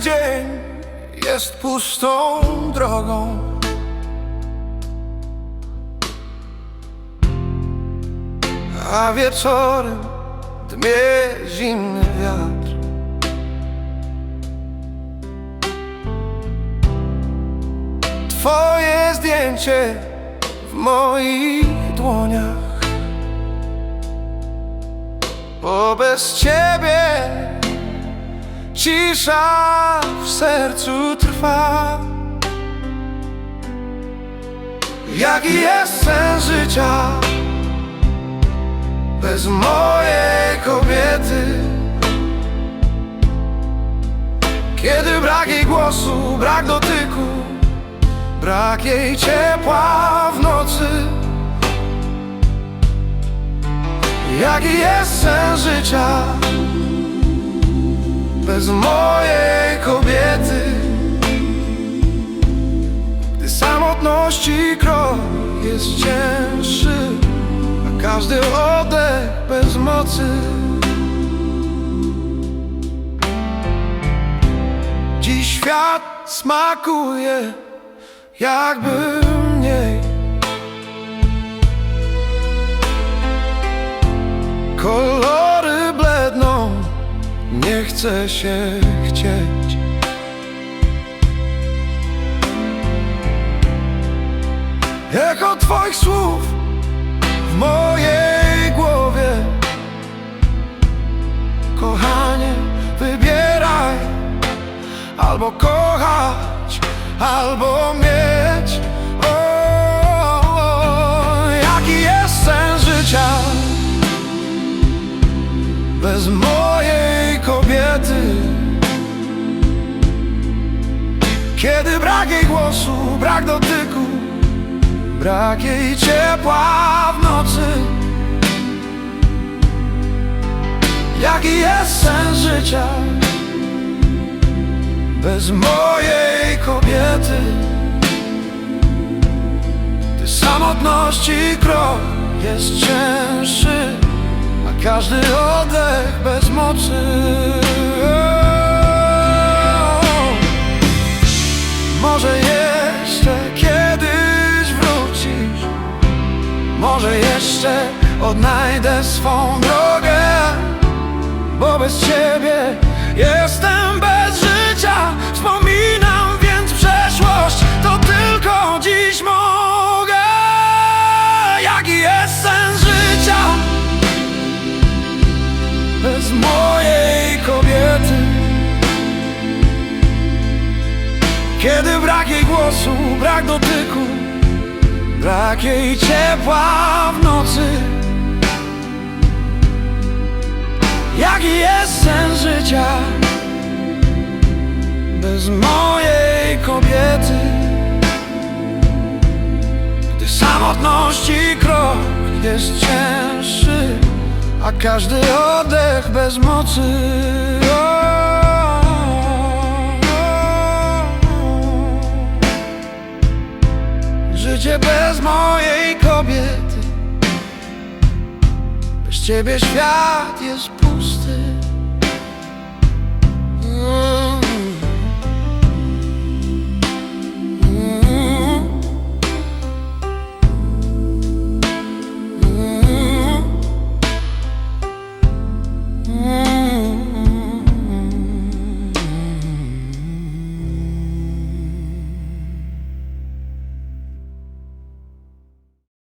dzień jest pustą drogą. A wieczorem dmie zimny wiatr. Twoje zdjęcie w moich dłoniach. Bo bez ciebie cisza w sercu trwa. Jaki jest sens życia bez mojej kobiety? Kiedy brak jej głosu, brak dotyku, brak jej ciepła w nocy. Jaki jest sens życia bez mojej kobiety? Gdy samotności krok jest cięższy, a każdy oddech bez mocy. Dziś świat smakuje jakby mniej. Bledną, nie chce się chcieć. Echo twoich słów w mojej głowie. Kochanie, wybieraj albo kochać, albo mieć. O, jaki jest sens życia? bez mojej Kiedy brak jej głosu, brak dotyku Brak jej ciepła w nocy. Jaki jest sens życia bez mojej kobiety? Gdy samotności krok jest cięższy a każdy oddech bez mocy odnajdę swą drogę Bo bez ciebie jestem bez życia Wspominam więc przeszłość To tylko dziś mogę Jaki jest sens życia? bez mojej kobiety Kiedy brak jej głosu, brak dotyku Brak jej ciepła bez mojej kobiety. Gdy samotności krok jest cięższy a każdy oddech bez mocy. Życie bez mojej kobiety. Bez ciebie świat jest